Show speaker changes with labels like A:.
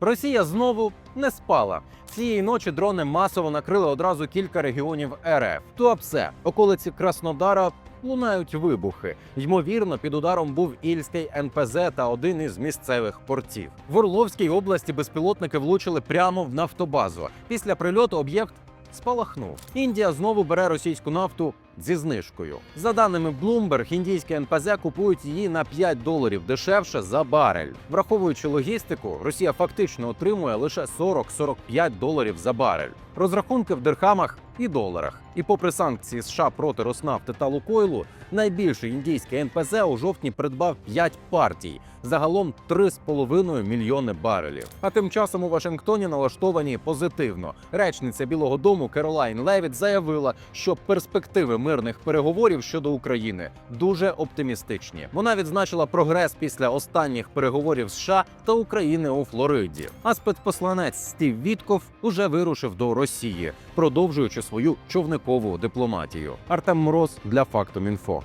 A: Росія знову не спала. Цієї ночі дрони масово накрили одразу кілька регіонів РФ. Туапсе, околиці Краснодара. Лунають вибухи. Ймовірно, під ударом був Ільський НПЗ та один із місцевих портів. В Орловській області безпілотники влучили прямо в нафтобазу. Після прильоту об'єкт спалахнув. Індія знову бере російську нафту зі знижкою. За даними Bloomberg, індійське НПЗ купують її на 5 доларів дешевше за барель. Враховуючи логістику, Росія фактично отримує лише 40-45 доларів за барель. Розрахунки в дирхамах і доларах. І попри санкції США проти Роснафти та Лукойлу, найбільший індійський НПЗ у жовтні придбав 5 партій, загалом 3,5 мільйони барелів. А тим часом у Вашингтоні налаштовані позитивно. Речниця Білого Дому Керолайн Левіт заявила, що перспективи мирних переговорів щодо України дуже оптимістичні. Вона відзначила прогрес після останніх переговорів США та України у Флориді. А спецпосланець Стів Вітков уже вирушив до Росії, продовжуючи свою човникову дипломатію. Артем Мороз для Фактом Інфо.